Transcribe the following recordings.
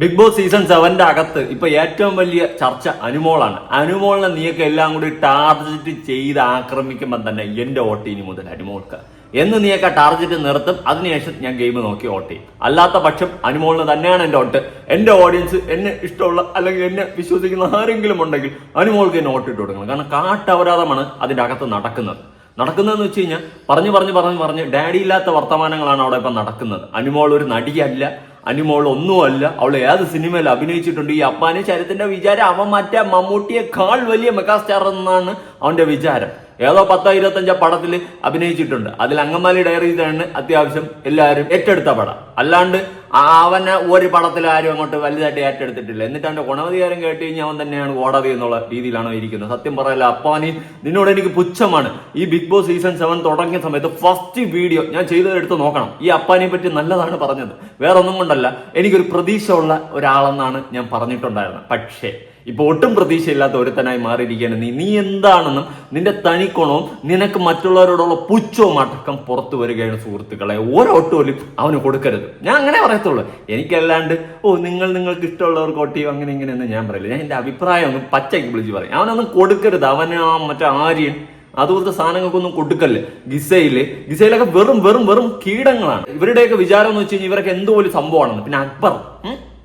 Big boss season സെവന്റെ അകത്ത് ഇപ്പൊ ഏറ്റവും വലിയ ചർച്ച അനുമോളാണ്. അനുമോളിനെ നീയൊക്കെ എല്ലാം കൂടി ടാർജറ്റ് ചെയ്ത് ആക്രമിക്കുമ്പോൾ തന്നെ എന്റെ വോട്ട് ഇനി മുതൽ അനുമോൾക്ക്. എന്ന് നീയൊക്കെ ടാർജറ്റ് നിർത്തും അതിനുശേഷം ഞാൻ ഗെയിം നോക്കി വോട്ട് ചെയ്യും അല്ലാത്ത പക്ഷം അനുമോളിന് തന്നെയാണ് എന്റെ വോട്ട് എന്റെ ഓഡിയൻസ് എന്നെ ഇഷ്ടമുള്ള അല്ലെങ്കിൽ എന്നെ വിശ്വസിക്കുന്ന ആരെങ്കിലും ഉണ്ടെങ്കിൽ അനുമോൾക്ക് എന്നെ വോട്ട് ഇട്ട് കൊടുക്കണം. കാരണം കാട്ടപരാധമാണ് അതിന്റെ അകത്ത് നടക്കുന്നത്. നടക്കുന്നതെന്ന് വെച്ച് കഴിഞ്ഞാൽ പറഞ്ഞു പറഞ്ഞു പറഞ്ഞു പറഞ്ഞ് ഡാഡി ഇല്ലാത്ത വർത്തമാനങ്ങളാണ് അവിടെ ഇപ്പം നടക്കുന്നത്. അനുമോൾ ഒരു നടിയല്ല. അനുമോൾ ഒന്നുമല്ല അവൾ ഏത് സിനിമയിൽ അഭിനയിച്ചിട്ടുണ്ട്? ഈ അപ്പാനെ ശരത്തിന്റെ വിചാരം അവൻ മറ്റേ മമ്മൂട്ടിയെക്കാൾ വലിയ മെഗാസ്റ്റാർ എന്നാണ് അവന്റെ വിചാരം. ഏതോ പത്തോ ഇരുപത്തഞ്ചോ പടത്തിൽ അഭിനയിച്ചിട്ടുണ്ട്. അതിൽ അങ്കമാലി ഡയറീസാണ് അത്യാവശ്യം എല്ലാവരും ഏറ്റെടുത്ത പടം. അല്ലാണ്ട് അവനെ ഒരു പടത്തിൽ ആരും അങ്ങോട്ട് വലുതായിട്ട് ഏറ്റെടുത്തിട്ടില്ല. എന്നിട്ട് അവന്റെ ഗുണവധികാരം കേട്ട് കഴിഞ്ഞാൽ അവൻ തന്നെയാണ് കോടതി എന്നുള്ള രീതിയിലാണ് ഇരിക്കുന്നത്. സത്യം പറയല്ല അപ്പാനി നിന്നോട് എനിക്ക് പുച്ഛമാണ്. ഈ ബിഗ് ബോസ് സീസൺ സെവൻ തുടങ്ങിയ സമയത്ത് ഫസ്റ്റ് വീഡിയോ ഞാൻ ചെയ്തതെടുത്ത് നോക്കണം. ഈ അപ്പാനെ പറ്റി നല്ലതാണ് പറഞ്ഞത്. വേറൊന്നും കൊണ്ടല്ല. എനിക്കൊരു പ്രതീക്ഷ ഉള്ള ഒരാളെന്നാണ് ഞാൻ പറഞ്ഞിട്ടുണ്ടായിരുന്നത്. പക്ഷേ ഇപ്പൊ ഒട്ടും പ്രതീക്ഷയില്ലാത്ത ഒരുത്തനായി മാറിയിരിക്കുകയാണ് നീ. നീ എന്താണെന്നും നിന്റെ തനിക്കുണവും നിനക്ക് മറ്റുള്ളവരോടുള്ള പുച്ഛവും അടക്കം പുറത്തു വരികയാണ് സുഹൃത്തുക്കളെ. ഓരോട്ട് പോലും അവന് കൊടുക്കരുത്. ഞാൻ അങ്ങനെ പറയത്തുള്ളൂ. എനിക്കല്ലാണ്ട് ഓ നിങ്ങൾ നിങ്ങൾക്ക് ഇഷ്ടമുള്ളവർക്ക് ഒട്ടിയോ അങ്ങനെ ഇങ്ങനെ എന്ന് ഞാൻ പറയില്ല. ഞാൻ എന്റെ അഭിപ്രായം ഒന്നും പച്ചയ്ക്ക് വിളിച്ച് പറയും. അവനൊന്നും കൊടുക്കരുത്. അവന് മറ്റേ ആര്യൻ. അതുപോലത്തെ സാധനങ്ങൾക്കൊന്നും കൊടുക്കല്ലേ. ഗിസയിൽ. ഗിസയിലൊക്കെ വെറും വെറും വെറും കീടങ്ങളാണ്. ഇവരുടെയൊക്കെ വിചാരം എന്ന് വെച്ച് കഴിഞ്ഞാൽ ഇവരൊക്കെ എന്തോ സംഭവമാണെന്ന്. പിന്നെ അക്ബർ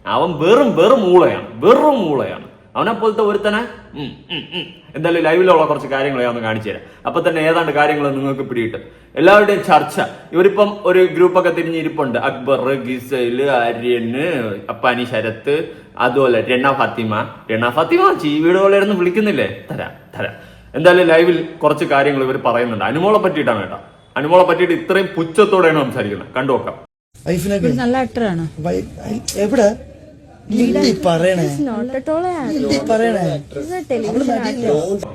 അവൻ വെറും വെറും മൂളയാണ് വെറും മൂളയാണ് അവനെ പോലത്തെ ഒരുത്തനെ? ഉം, ഉം, ഉം. എന്തായാലും ലൈവിലുള്ള കുറച്ച് കാര്യങ്ങൾ ഞാൻ ഒന്ന് കാണിച്ചു തരാം. അപ്പൊ തന്നെ ഏതാണ്ട് കാര്യങ്ങൾ നിങ്ങൾക്ക് പിടിയിട്ട് എല്ലാവരുടെയും ചർച്ച. ഇവരിപ്പം ഒരു ഗ്രൂപ്പൊക്കെ തിരിഞ്ഞിരിപ്പുണ്ട് അക്ബർ ഗിസൈൽ ആര്യന് അപ്പാനി ശരത്ത് അതുപോലെ രണ ഫാത്തിമ. രണ ഫാത്തിമ ചീവീട് പോലെ ഇരുന്ന് വിളിക്കുന്നില്ലേ? തരാം തരാം. എന്തായാലും ലൈവിൽ കുറച്ച് കാര്യങ്ങൾ ഇവർ പറയുന്നുണ്ട്. അനുമോളെ പറ്റിയിട്ടാണ് കേട്ടോ. അനുമോളെ പറ്റിയിട്ട് ഇത്രയും പുച്ഛത്തോടെയാണ് സംസാരിക്കുന്നത്. കണ്ടു നോക്കാം. നല്ല ആക്ടറാണ് എവിടെ?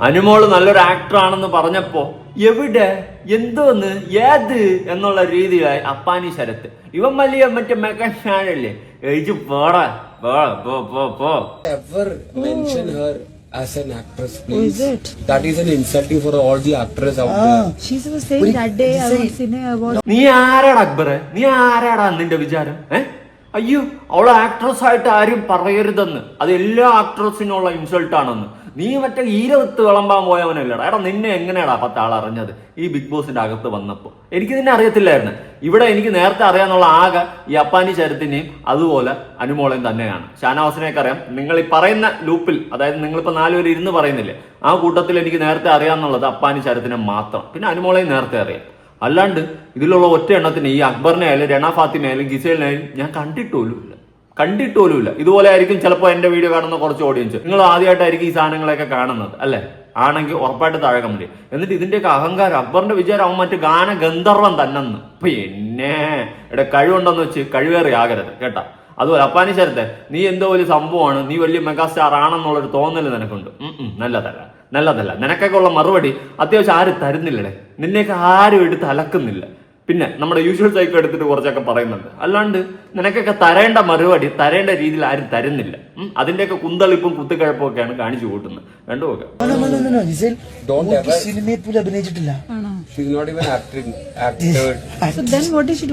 അനുമോൾ നല്ലൊരു ആക്ടർ ആണെന്ന് പറഞ്ഞപ്പോ എവിടെ എന്തോന്ന് ഏത് എന്നുള്ള രീതിയിലായി അപ്പാനി ശരത്ത് ഇവൻ വലിയ മറ്റേ മെക്കല്ലേ എഴുതി പോടാ പോ പോ പോ പോ ever as an actress, is please. it? That is an insulting for all the actors out there. She was saying that day I was in singing Ni നീ ആരാടാ അക്ബറെ നീ ആരാടാ നിന്റെ വിചാരം ഏ അയ്യോ അവളെ ആക്ട്രസ് ആയിട്ട് ആരും പറയരുതെന്ന്. അത് എല്ലാ ആക്ട്രസിനുള്ള ഇൻസൾട്ട് ആണെന്ന്. നീ മറ്റേ ഈരത്ത് വിളമ്പാൻ പോയവനല്ലടാ. എടാ നിന്നെ എങ്ങനെയാടാ പത്താൾ അറിഞ്ഞത്? ഈ ബിഗ് ബോസിന്റെ അകത്ത് വന്നപ്പോ. എനിക്ക് നിന്നെ അറിയത്തില്ലായിരുന്നു. ഇവിടെ എനിക്ക് നേരത്തെ അറിയാന്നുള്ള ആകെ ഈ അപ്പാനി ചരത്തിനെയും അതുപോലെ അനുമോളയും തന്നെയാണ്. ഷാനവാസിനെയൊക്കെ അറിയാം. നിങ്ങൾ ഈ പറയുന്ന ലൂപ്പിൽ അതായത് നിങ്ങളിപ്പോ നാലുപേര് ഇരുന്ന് പറയുന്നില്ലേ ആ കൂട്ടത്തിൽ എനിക്ക് നേരത്തെ അറിയാന്നുള്ളത് അപ്പാനി ചരത്തിനെ മാത്രം. പിന്നെ അനുമോളയും നേരത്തെ അറിയാം. അല്ലാണ്ട് ഇതിലുള്ള ഒറ്റ എണ്ണത്തിന് ഈ അക്ബറിനെ ആയാലും രണ ഫാത്തിമ ആയാലും ഗിസേലിനായാലും ഞാൻ കണ്ടിട്ടോലുമില്ല. കണ്ടിട്ടോലുമില്ല. ഇതുപോലെ ആയിരിക്കും ചിലപ്പോൾ എന്റെ വീഡിയോ കാണുന്ന കുറച്ച് ഓഡിയൻസ് നിങ്ങൾ ആദ്യമായിട്ടായിരിക്കും ഈ സാധനങ്ങളൊക്കെ കാണുന്നത് അല്ലേ? ആണെങ്കിൽ ഉറപ്പായിട്ട് താഴെ കമന്റ്. എന്നിട്ട് ഇതിന്റെയൊക്കെ അഹങ്കാരം അക്ബറിന്റെ വിചാരം അവൻ മറ്റു ഗാന ഗന്ധർവൻ തന്നെന്ന് പിന്നെ ഇവിടെ കഴിവുണ്ടെന്ന് വെച്ച് കഴിവേറി ആകരുത് കേട്ടാ. അതുപോലെ അപ്പാനി ശരത്തെ നീ എന്തോ വലിയ സംഭവമാണ് നീ വലിയ മെഗാസ്റ്റാർ ആണെന്നുള്ളൊരു തോന്നൽ നിനക്കുണ്ട്. നല്ലതല്ല നല്ലതല്ല. നിനക്കൊക്കെ ഉള്ള മറുപടി അത്യാവശ്യം ആരും തരുന്നില്ലടേ. നിന്നെയൊക്കെ ആരും എടുത്ത് അലക്കുന്നില്ല. പിന്നെ നമ്മുടെ യൂഷ്വൽ സൈക്കിൾ എടുത്തിട്ട് കുറച്ചൊക്കെ പറയുന്നുണ്ട്. അല്ലാണ്ട് നിനക്കൊക്കെ തരേണ്ട മറുപടി തരേണ്ട രീതിയിൽ ആരും തരുന്നില്ല. അതിന്റെയൊക്കെ കുന്തളിപ്പും കുത്തിക്കഴപ്പും ഒക്കെയാണ് കാണിച്ചു കൂട്ടുന്നത്. പോലും അഭിനയിച്ചിട്ടില്ല. ആണോ? She's not even acting, acted. So then what is she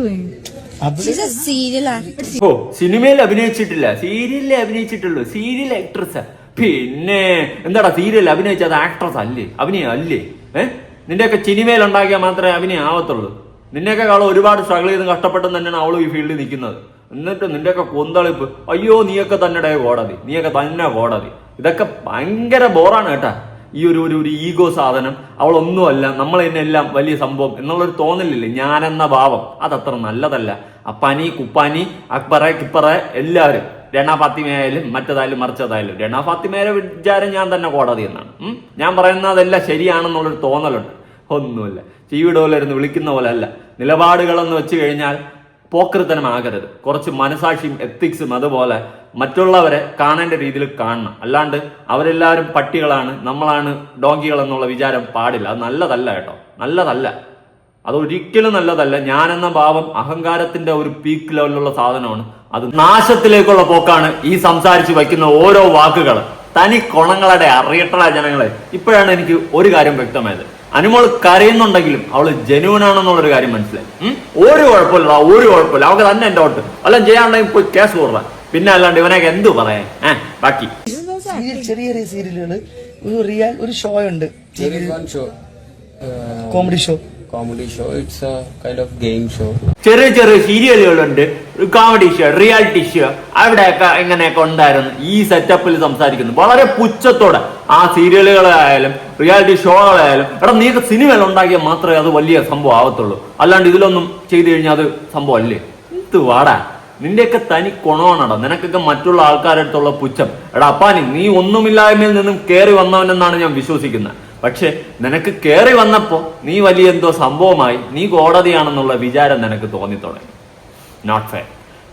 ഓ സിനിമയിൽ അഭിനയിച്ചിട്ടില്ല. സീരിയലിൽ അഭിനയിച്ചിട്ടുള്ളൂ. സീരിയൽ ആക്ട്രസ് പിന്നെ എന്താടാ സീരിയൽ അഭിനയിച്ചത് ആക്ട്രസ് അല്ലേ? അഭിനയം അല്ലേ? ഏഹ് നിന്റെയൊക്കെ സിനിമയിൽ ഉണ്ടാക്കിയാൽ മാത്രമേ അഭിനയം ആവത്തുള്ളൂ. നിന്നെയൊക്കെ കാളം ഒരുപാട് സ്ട്രഗിൾ ചെയ്ത് കഷ്ടപ്പെട്ടും തന്നെയാണ് അവളും ഈ ഫീൽഡിൽ നിൽക്കുന്നത്. എന്നിട്ട് നിന്റെയൊക്കെ കൊന്തളിപ്പ് അയ്യോ നീയൊക്കെ തന്നെ കോടതി. നീയൊക്കെ തന്നെ കോടതി. ഇതൊക്കെ ഭയങ്കര ബോറാണ് കേട്ടാ. ഈ ഒരു ഒരു ഒരു ഈഗോ സാധനം. അവളൊന്നുമല്ല നമ്മൾ തന്നെ എല്ലാം വലിയ സംഭവം എന്നുള്ളൊരു തോന്നലില്ലേ? ഞാനെന്ന ഭാവം. അതത്ര നല്ലതല്ല. അപ്പാനി കുപ്പാനി അക്ബറെ കിപ്പറെ എല്ലാവരും. രണ ഫാത്തിമയായാലും മറ്റേതായാലും മറിച്ചതായാലും. രണ ഫാത്തിമയുടെ വിചാരം ഞാൻ തന്നെ കോടതി എന്നാണ്? ഞാൻ പറയുന്നതെല്ലാം ശരിയാണെന്നുള്ളൊരു തോന്നലുണ്ട്. ഒന്നുമില്ല. ചീവിടെ പോലെ ഇരുന്ന് വിളിക്കുന്ന പോലെ അല്ല. നിലപാടുകളെന്ന് വെച്ച് കഴിഞ്ഞാൽ പോക്കൃത്തനമാകരുത് കുറച്ച് മനസാക്ഷിയും എത്തിക്സും അതുപോലെ മറ്റുള്ളവരെ കാണേണ്ട രീതിയിൽ കാണണം. അല്ലാണ്ട് അവരെല്ലാവരും പട്ടികളാണ് നമ്മളാണ് ഡോങ്കികൾ എന്നുള്ള വിചാരം പാടില്ല. അത് നല്ലതല്ല കേട്ടോ. നല്ലതല്ല. അത് നല്ലതല്ല. ഞാൻ എന്ന ഭാവം അഹങ്കാരത്തിന്റെ ഒരു പീക്ക് ലെവലിലുള്ള സാധനമാണ്. അത് നാശത്തിലേക്കുള്ള പോക്കാണ് ഈ സംസാരിച്ച് വയ്ക്കുന്ന ഓരോ വാക്കുകൾ തനി കൊണങ്ങളുടെ അറിയട്ടള ജനങ്ങളെ. ഇപ്പോഴാണ് എനിക്ക് ഒരു കാര്യം വ്യക്തമായത്. അനുമോൾ കരയുന്നുണ്ടെങ്കിലും അവൾ ജനുവൻ ആണെന്നുള്ളൊരു കാര്യം മനസ്സിലായി? ഒരു കുഴപ്പമില്ല ഒരു കുഴപ്പമില്ല. അവൾക്ക് തന്നെ എന്റെ ഓട്ട് അല്ല ചെയ്യാണ്ടെങ്കിൽ പോയി കേസ് കൊടുക്കാം പിന്നെ അല്ലാണ്ട് ഇവനെ എന്ത് പറയാൻ? ഏഹ് ബാക്കി. സീരിയൽ ചെറിയ ചെറിയ സീരിയലുകൾ ഒരു റിയൽ ഒരു ഷോ ഉണ്ട് comedy show comedy show It's a kind of game show. ചെറിയ ചെറിയ സീരിയലുകളുണ്ട് കോമഡി ഷോ റിയാലിറ്റി ഷോ അവിടെയൊക്കെ ഇങ്ങനെയൊക്കെ ഉണ്ടായിരുന്നു. ഈ സെറ്റപ്പിൽ സംസാരിക്കുന്നു. വളരെ പുച്ഛത്തോടെ. ആ സീരിയലുകളായാലും റിയാലിറ്റി ഷോകളായാലും എടാ നീ സിനിമയിൽ ഉണ്ടാക്കിയാൽ മാത്രമേ അത് വലിയ സംഭവം ആവത്തുള്ളൂ. അല്ലാണ്ട് ഇതിലൊന്നും ചെയ്തു കഴിഞ്ഞാൽ അത് സംഭവം അല്ലേ എന്ത് വാടാ നിന്റെയൊക്കെ തനി കൊണവാണടാ നിനക്കൊക്കെ മറ്റുള്ള ആൾക്കാരുടെ അടുത്തുള്ള പുച്ഛം. എടാ അപ്പാനി നീ ഒന്നുമില്ലായ്മയിൽ നിന്നും കയറി വന്നവനെന്നാണ് ഞാൻ വിശ്വസിക്കുന്നത്. പക്ഷെ നിനക്ക് കയറി വന്നപ്പോ നീ വലിയ എന്തോ സംഭവമായി നീ കോടതിയാണെന്നുള്ള വിചാരം നിനക്ക് തോന്നി തുടങ്ങി നോട്ട് ഫെയർ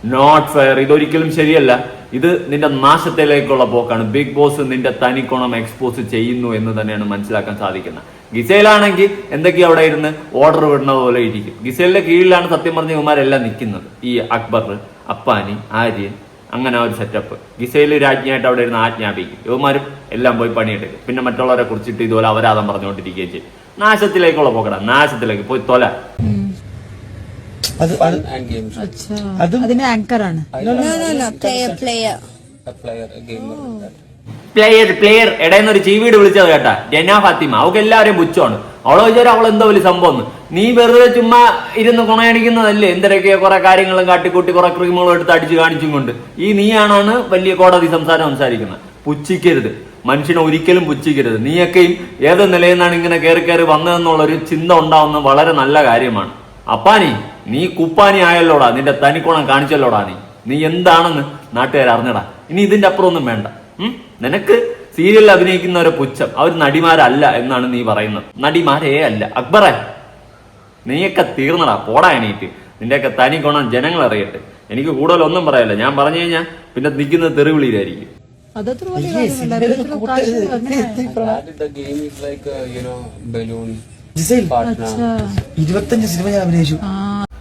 നോട്ട് ഫെയർ ഇതൊരിക്കലും ശരിയല്ല. ഇത് നിന്റെ നാശത്തിലേക്കുള്ള പോക്കാണ്. ബിഗ് ബോസ് നിന്റെ തനിക്കുണം എക്സ്പോസ് ചെയ്യുന്നു എന്ന് തന്നെയാണ് മനസ്സിലാക്കാൻ സാധിക്കുന്നത്. ഗിസയിലാണെങ്കിൽ എന്തൊക്കെയാ അവിടെ ഇരുന്ന് ഓർഡർ വിടുന്ന പോലെ ഇരിക്കും. ഗിസയിലിന്റെ കീഴിലാണ് സത്യം പറഞ്ഞ ഇവന്മാരെല്ലാം നിൽക്കുന്നത്. ഈ അക്ബർ അപ്പാനി ആര്യൻ അങ്ങനെ ഒരു സെറ്റപ്പ് ഗിസയിൽ രാജ്ഞിയായിട്ട് അവിടെ ഇരുന്ന് ആജ്ഞാപിക്കും. ഇവന്മാരും എല്ലാം പോയി പണിയെടുക്കും. പിന്നെ മറ്റുള്ളവരെ കുറിച്ചിട്ട് ഇതുപോലെ അവരാദം പറഞ്ഞുകൊണ്ടിരിക്കുകയും ചെയ്യും. നാശത്തിലേക്കുള്ള പോകട നാശത്തിലേക്ക് പോയി തൊല. അത് player player player show. Player player ഇടയിൽ ഒരു ചീവീട് വിളിച്ചത് കേട്ടാ. ജന ഫാത്തിമ. അവൾക്ക് എല്ലാവരും പുച്ഛമാണ്. അവളെ വിചാരം അവൾ എന്തോ വലിയ സംഭവം. നീ വെറുതെ ചുമ്മാ ഇരുന്ന് കുണയടിക്കുന്നതല്ലേ? എന്തൊക്കെ കുറെ കാര്യങ്ങളും കാട്ടിക്കൂട്ടി കുറെ ക്രീമുകളും എടുത്ത് അടിച്ചു കാണിച്ചും കൊണ്ട്. ഈ നീയാണാണ് വലിയ കോടതി സംസാരം സംസാരിക്കുന്നത്. പുച്ഛിക്കരുത്. മനുഷ്യനെ ഒരിക്കലും പുച്ഛിക്കരുത്. നീയൊക്കെയും ഏത് നിലയിൽ നിന്നാണ് ഇങ്ങനെ കയറി കയറി വന്നതെന്നുള്ളൊരു ചിന്ത ഉണ്ടാവുന്ന വളരെ നല്ല കാര്യമാണ്. അപ്പാനി നീ കുപ്പാനി ആയല്ലോടാ. നിന്റെ തനിക്കോണം കാണിച്ചല്ലോടാ നീ. നീ എന്താണെന്ന് നാട്ടുകാർ അറിഞ്ഞടാ. ഇനി ഇതിന്റെ അപ്പുറം ഒന്നും വേണ്ട? നിനക്ക് സീരിയലിൽ അഭിനയിക്കുന്നവരെ പുച്ഛം. അവർ നടിമാരല്ല എന്നാണ് നീ പറയുന്നത്. നടിമാരേ അല്ല. അക്ബറെ നീയൊക്കെ തീർന്നടാ. പോടാ എണീറ്റ്. നിന്റെയൊക്കെ തനി ഗുണം ജനങ്ങൾ അറിയട്ടെ എനിക്ക് കൂടുതലൊന്നും പറയല്ല. ഞാൻ പറഞ്ഞു കഴിഞ്ഞാൽ പിന്നെ നിൽക്കുന്നത് തെറിവിളിയിലായിരിക്കും. അതത്ര. അച്ഛാ. ഇരുപത്തഞ്ച് സിനിമ ഞാൻ അഭിനയിച്ചു.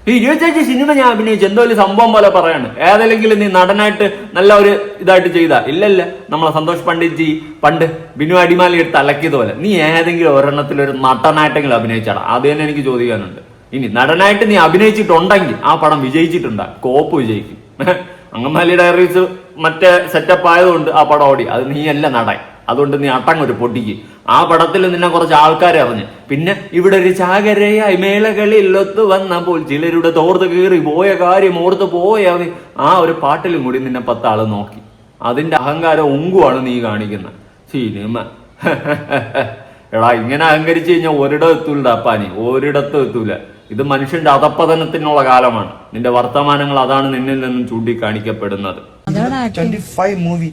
ഈ ഇരുപത്തഞ്ച് സിനിമ ഞാൻ അഭിനയിച്ചു. എന്തോ ഒരു സംഭവം പോലെ പറയാണ്. ഏതെങ്കിലും നീ നടനായിട്ട് നല്ല ഒരു ഇതായിട്ട് ചെയ്താ. ഇല്ലല്ല. നമ്മളെ സന്തോഷ് പണ്ഡിറ്റ് ജി പണ്ട് ബിനു അടിമാലി എടുത്ത് അലക്കിയത് പോലെ നീ ഏതെങ്കിലും ഒരെണ്ണത്തിൽ ഒരു നടനായിട്ടെങ്കിലും അഭിനയിച്ചാടാ. അത് തന്നെ എനിക്ക് ചോദിക്കാനുണ്ട്. ഇനി നടനായിട്ട് നീ അഭിനയിച്ചിട്ടുണ്ടെങ്കിൽ ആ പടം വിജയിച്ചിട്ടുണ്ടാ? കോപ്പ് വിജയിക്കും. അങ്കമാലി ഡയറീസ് മറ്റേ സെറ്റപ്പ് ആയതുകൊണ്ട് ആ പടം ഓടി. അത് നീയല്ല നടൻ. അതുകൊണ്ട് നീ അട്ടങ്ങൊരു പൊട്ടിക്ക് ആ പടത്തിൽ നിന്നെ കുറച്ച് ആൾക്കാരെ അറിഞ്ഞ്. പിന്നെ ഇവിടെ ഒരു ചാകരയായി മേളകളിൽ ഒത്തു വന്നപ്പോൾ ചിലരുടെ തോർത്ത് കീറി പോയ കാര്യം ഓർത്ത് പോയ ആ ഒരു പാട്ടിലും കൂടി നിന്നെ പത്താൾ നോക്കി. അതിന്റെ അഹങ്കാരം ഉങ്കുവാണ് നീ കാണിക്കുന്ന സിനിമ. എടാ ഇങ്ങനെ അഹങ്കരിച്ചു കഴിഞ്ഞാൽ ഒരിടം എത്തൂല അപ്പാനി ഒരിടത്തും എത്തൂല ഇത് മനുഷ്യന്റെ അധപ്പതനത്തിനുള്ള കാലമാണ്. നിന്റെ വർത്തമാനങ്ങൾ അതാണ് നിന്നിൽ നിന്നും ചൂണ്ടിക്കാണിക്കപ്പെടുന്നത്. മൂവി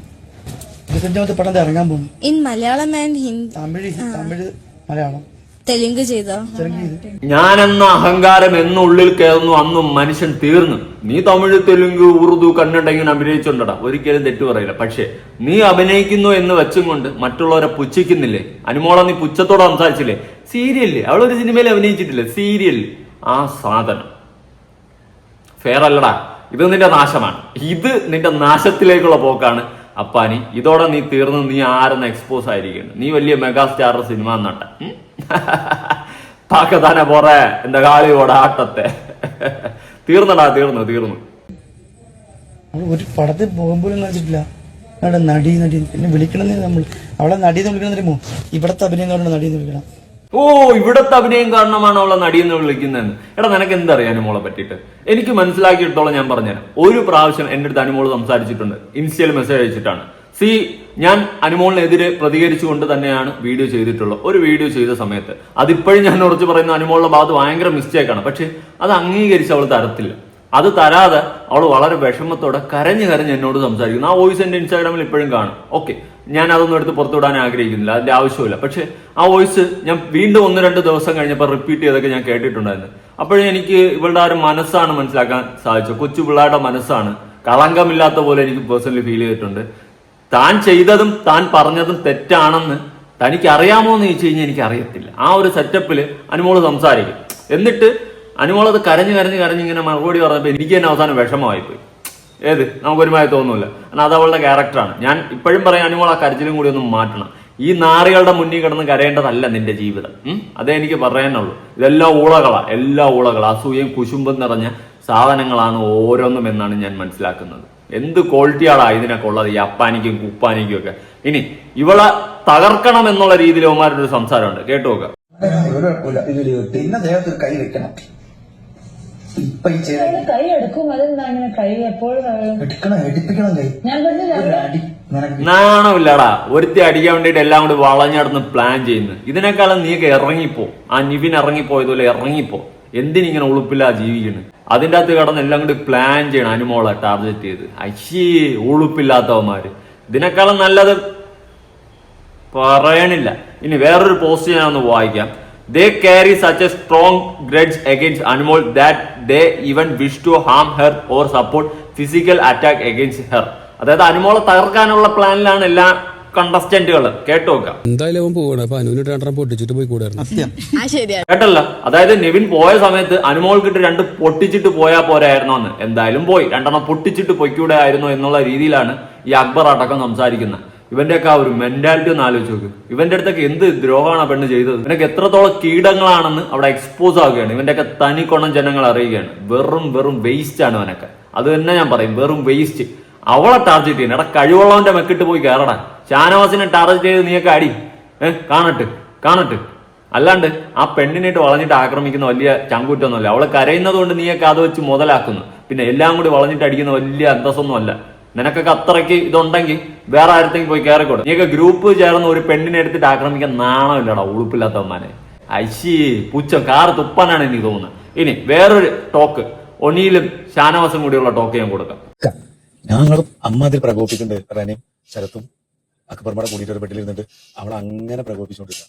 ഇരുപത്തഞ്ചാമത്തെ പടം ഇറങ്ങാൻ പോകും ഇൻ മലയാളം ആൻഡ് ഹിന്ദി തമിഴ് തമിഴ് മലയാളം. തെലുങ്ക് ചെയ്തോ? ഞാൻ എന്ന ഞാനെന്ന അഹങ്കാരം എന്നുള്ളിൽ കേറുന്നു അന്നും മനുഷ്യൻ തീർന്നു. നീ തമിഴ് തെലുങ്ക് ഉറുദു കന്നഡ ഇങ്ങനെ അഭിനയിച്ചുണ്ടടാ. ഒരിക്കലും തെറ്റു പറയില്ല. പക്ഷെ നീ അഭിനയിക്കുന്നു എന്ന് വെച്ചും കൊണ്ട് മറ്റുള്ളവരെ പുച്ഛിക്കുന്നില്ലേ? അനുമോളം നീ പുച്ഛത്തോടെ സംസാരിച്ചില്ലേ? സീരിയൽ അവളൊരു സിനിമയിൽ അഭിനയിച്ചിട്ടില്ല? സീരിയൽ ആ സാധനം. ഫെയർ അല്ലടാ ഇത് നിന്റെ നാശമാണ്. ഇത് നിന്റെ നാശത്തിലേക്കുള്ള പോക്കാണ്. അപ്പാനി ഇതോടെ നീ തീർന്ന് നീ ആരെന്ന് എക്സ്പോസ് ആയിരിക്കുന്നു നീ വലിയ മെഗാ സ്റ്റാർ സിനിമ നട്ട പാക്കത്താനെ പോറേ എന്റെ കാളിയോടെ ആട്ടത്തെ. തീർന്നടാ തീർന്നു തീർന്നു. ഒരു പടത്തിൽ പോകുമ്പോഴും കാണിച്ചിട്ടില്ല നടി നടി പിന്നെ വിളിക്കണമെന്ന് നമ്മൾ അവിടെ നടിയെന്ന് വിളിക്കണമെന്ന് തരുമോ ഇവിടത്തെ അഭിനയം നടിയെന്ന് വിളിക്കണം. ഓ ഇവിടത്തെ അഭിനയം കാരണമാണ് അവളെ നടിയെന്ന് വിളിക്കുന്നതെന്ന്. എടാ നിനക്ക് എന്തറിയാം അനുമോളെ പറ്റിയിട്ട്? എനിക്ക് മനസ്സിലാക്കിയിടത്തോളം ഞാൻ പറഞ്ഞുതരാം. ഒരു പ്രാവശ്യം എന്റെ അടുത്ത് അനുമോൾ സംസാരിച്ചിട്ടുണ്ട്. ഇൻസ്റ്റയിൽ മെസ്സേജ് അയച്ചിട്ടാണ്. സി ഞാൻ അനുമോളിനെതിരെ പ്രതികരിച്ചുകൊണ്ട് തന്നെയാണ് വീഡിയോ ചെയ്തിട്ടുള്ളത്. ഒരു വീഡിയോ ചെയ്ത സമയത്ത്. അതിപ്പോഴും ഞാൻ ഉറച്ചു പറയുന്ന അനുമോളുടെ ഭാഗത്ത് ഭയങ്കര മിസ്റ്റേക്കാണ് പക്ഷെ അത് അംഗീകരിച്ച് അവൾ തരത്തില്ല. അത് തരാതെ അവൾ വളരെ വിഷമത്തോടെ കരഞ്ഞു കരഞ്ഞ് എന്നോട് സംസാരിക്കുന്നു. ആ വോയിസ് എന്റെ ഇൻസ്റ്റാഗ്രാമിൽ ഇപ്പോഴും കാണും. ഓക്കെ ഞാൻ അതൊന്നും എടുത്ത് പുറത്തുവിടാൻ ആഗ്രഹിക്കുന്നില്ല. അതിന്റെ ആവശ്യമില്ല പക്ഷെ ആ വോയിസ് ഞാൻ വീണ്ടും ഒന്ന് രണ്ട് ദിവസം കഴിഞ്ഞപ്പോൾ റിപ്പീറ്റ് ചെയ്തൊക്കെ ഞാൻ കേട്ടിട്ടുണ്ടായിരുന്നു. അപ്പോഴും എനിക്ക് ഇവളുടെ ആ ഒരു മനസ്സാണ് മനസ്സിലാക്കാൻ സാധിച്ചത്. കൊച്ചു പിള്ളേരുടെ മനസ്സാണ്. കളങ്കമില്ലാത്ത പോലെ എനിക്ക് പേഴ്സണലി ഫീൽ ചെയ്തിട്ടുണ്ട്. താൻ ചെയ്തതും താൻ പറഞ്ഞതും തെറ്റാണെന്ന് തനിക്ക് അറിയാമോ എന്ന് ചോദിച്ചു കഴിഞ്ഞാൽ എനിക്ക് അറിയത്തില്ല ആ ഒരു സെറ്റപ്പിൽ അനുമോൾ സംസാരിക്കും. എന്നിട്ട് അനുമോളത് കരഞ്ഞ് കരഞ്ഞ് കരഞ്ഞ് ഇങ്ങനെ മറുപടി പറഞ്ഞപ്പോൾ എനിക്ക് തന്നെ അവസാനം വിഷമമായിപ്പോയി. ഏത്? നമുക്കൊരുമായി തോന്നൂല കാരണം അത് അവളുടെ ക്യാരക്ടറാണ് ഞാൻ ഇപ്പോഴും പറയാം അനുമോൾ ആ കരച്ചിലും കൂടി ഒന്ന് മാറ്റണം. ഈ നാറികളുടെ മുന്നിൽ കിടന്ന് കരയേണ്ടതല്ല നിന്റെ ജീവിതം? അതേ എനിക്ക് പറയാനുള്ളൂ. ഇതെല്ലാം ഊളകളാ. എല്ലാ ഊളകളാ. അസൂയയും കുശുമ്പും നിറഞ്ഞ സാധനങ്ങളാണ് ഓരോന്നും എന്നാണ് ഞാൻ മനസ്സിലാക്കുന്നത്. എന്ത് ക്വാളിറ്റിയാടാ ഇതിനൊക്കെ ഉള്ളത്? ഈ അപ്പാനിക്കും കുപ്പാനിക്കും ഒക്കെ. ഇനി ഇവളെ തകർക്കണം എന്നുള്ള രീതിയിൽ ഒരു സംസാരമുണ്ട്. കേട്ടു നോക്കാം. ദേഹത്ത് കൈ വെക്കണം. ഇപ്പൊ ഈ ചെയ്ത കൈ എടുക്കും. അതെന്താ അങ്ങനെ കൈ എപ്പോഴും എടുക്കണം എടുപ്പിക്കണം കൈ. ഞാൻ പറഞ്ഞില്ല? നാണമില്ലടാ. ഒരുത്തി അടിക്കാൻ വേണ്ടിട്ട് എല്ലാം കൂടി വളഞ്ഞടന്ന് പ്ലാൻ ചെയ്യുന്നു. ഇതിനേക്കാളും നീക്ക് ഇറങ്ങിപ്പോ. ആ നിവിൻ ഇറങ്ങിപ്പോയതുപോലെ ഇറങ്ങിപ്പോ. എന്തിനിങ്ങനെ ഉളുപ്പില്ലാ ജീവിക്കുന്നു അതിന്റെ അകത്ത് കിടന്ന് എല്ലാം കൂടി പ്ലാൻ ചെയ്യണം. അനുമോളെ ടാർഗറ്റ് ചെയ്ത്. അശീ ഉളുപ്പില്ലാത്തവന്മാര്. ഇതിനേക്കാളും നല്ലത് പറയണില്ല. ഇനി വേറൊരു പോസ്റ്റ് ഞാനൊന്ന് ഒന്ന് വായിക്കാം. They carry such a strong grudge against Anumol that they even wish to harm her or support physical attack against her അതായത് അനുമോളെ തകർക്കാനുള്ള പ്ലാനിലാണ് എല്ലാ കണ്ടസ്റ്റന്റുകൾ കേട്ടു എന്തായാലും അവൻ അപ്പൊ അനുവിന് രണ്ടെണ്ണം പൊട്ടിച്ചിട്ട് പോയി കൂടായിരുന്നു. കേട്ടല്ല? അതായത് നിവിൻ പോയ സമയത്ത് അനുമോൾക്കിട്ട് രണ്ട് പൊട്ടിച്ചിട്ട് പോയാ പോരായിരുന്നോ എന്ന് എന്തായാലും പോയി. രണ്ടെണ്ണം പൊട്ടിച്ചിട്ട് പൊയ്ക്കൂടെ ആയിരുന്നു എന്നുള്ള രീതിയിലാണ് ഈ അക്ബർ അടക്കം സംസാരിക്കുന്നത്. ഇവന്റെയൊക്കെ ആ ഒരു മെന്റാലിറ്റി ഒന്ന് ആലോചിച്ച് നോക്ക്. ഇവന്റെ അടുത്തൊക്കെ എന്ത് ദ്രോഹമാണ് പെണ്ണ് ചെയ്തത്? ഇവനൊക്കെ എത്രത്തോളം കീടങ്ങളാണെന്ന് അവിടെ എക്സ്പോസ് ആവുകയാണ്. ഇവന്റെയൊക്കെ തനിക്കൊണം ജനങ്ങൾ അറിയുകയാണ്. വെറും വെറും വേസ്റ്റ് ആണ് അവനൊക്കെ. അത് തന്നെ ഞാൻ പറയും വെറും വേസ്റ്റ് അവളെ ടാർജറ്റ് ചെയ്യണം എടാ കഴിവുള്ളവന്റെ മെക്കിട്ട് പോയി കയറടാ ഷാനവാസിനെ ടാർജറ്റ് ചെയ്ത് നീയൊക്കെ അടി. ഏഹ് കാണട്ട് കാണട്ട്. അല്ലാണ്ട് ആ പെണ്ണിനായിട്ട് വളഞ്ഞിട്ട് ആക്രമിക്കുന്ന വലിയ ചങ്കൂറ്റൊന്നുമല്ല. അവളെ കരയുന്നത് കൊണ്ട് നീയൊക്കെ അത് വെച്ച് മുതലാക്കുന്നു. പിന്നെ എല്ലാം കൂടി വളഞ്ഞിട്ട് അടിക്കുന്ന വലിയ അന്തസ്സൊന്നും അല്ല നിനക്കൊക്കെ അത്രയ്ക്ക് ഇതുണ്ടെങ്കിൽ വേറെ ആരത്തേക്ക് പോയി കയറിക്കോട്ടെ നീയൊക്കെ ഗ്രൂപ്പ് ചേർന്ന് ഒരു പെണ്ണിനെ എടുത്തിട്ട് ആക്രമിക്കാൻ നാണമില്ലടാ ഉളുപ്പില്ലാത്തവന്മാനെ ഐശി പുച്ഛം കാർ തുപ്പാനാണ് എനിക്ക് തോന്നുന്നത്. ഇനി വേറൊരു ടോക്ക് ഒനിയിലും ഷാനവാസും കൂടിയുള്ള ടോക്ക് ഞാൻ കൊടുക്കാം. ഞങ്ങളും അമ്മാതിൽ പ്രകോപിക്കുന്നുണ്ട് റനയും ശരത്തും അക്ബർമാടെ കൂടിയിട്ട് ഒരു ബെഡിലിരുന്നിട്ട് അവൾ അങ്ങനെ പ്രകോപിച്ചുകൊണ്ടിരിക്കുക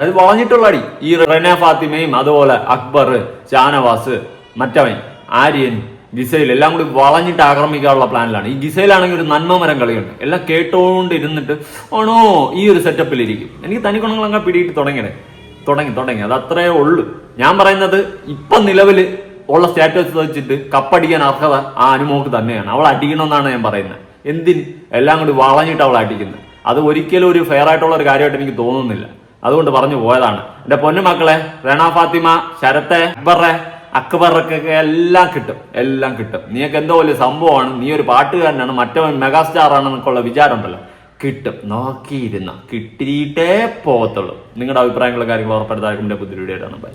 അത് വളഞ്ഞിട്ടുള്ള അടി ഈ റന ഫാത്തിമയും അതുപോലെ അക്ബർ ഷാനവാസ് മറ്റവൻ ആര്യൻ ഗിസൈൽ എല്ലാം കൂടി വളഞ്ഞിട്ട് ആക്രമിക്കാനുള്ള പ്ലാനിലാണ്. ഈ ഗിസയിലാണെങ്കിൽ ഒരു നന്മ മരം കളിയുണ്ട്. എല്ലാം കേട്ടോണ്ട് ഇരുന്നിട്ട് ആണോ ഈ ഒരു സെറ്റപ്പിൽ ഇരിക്കും. എനിക്ക് തനി തനിക്കുണങ്ങളങ്ങ് പിടിയിട്ട് തുടങ്ങിയത് തുടങ്ങി തുടങ്ങി. അത് അത്രേ ഉള്ളൂ. ഞാൻ പറയുന്നത് ഇപ്പൊ നിലവിൽ ഉള്ള സ്റ്റാറ്റസ് വെച്ചിട്ട് കപ്പടിക്കാൻ അർഹത ആ അനുമോക്ക് തന്നെയാണ്. അവൾ അടിക്കണമെന്നാണ് ഞാൻ പറയുന്നത്. എന്തിന്? എല്ലാം കൂടി വളഞ്ഞിട്ട് അവൾ അടിക്കുന്നത്. അത് ഒരിക്കലും ഒരു ഫെയർ ആയിട്ടുള്ള ഒരു കാര്യമായിട്ട് എനിക്ക് തോന്നുന്നില്ല. അതുകൊണ്ട് പറഞ്ഞു പോയതാണ്. എന്റെ പൊന്നു മക്കളെ റണ ഫാത്തിമ ശരത്തെ അക്ബറെ അക്ബറൊക്കെ എല്ലാം കിട്ടും എല്ലാം കിട്ടും. നീയൊക്കെ എന്തോ വലിയ സംഭവമാണ് നീ ഒരു പാട്ടുകാരനാണ് മറ്റവൻ മെഗാസ്റ്റാർ വിചാരം ഉണ്ടല്ലോ കിട്ടും. നോക്കിയിരുന്ന കിട്ടിയിട്ടേ പോകത്തുള്ളൂ. നിങ്ങളുടെ അഭിപ്രായങ്ങളും കാര്യങ്ങളും ഉറപ്പെടുത്താൻ പുതിയ വീഡിയോ ആണ് ബൈ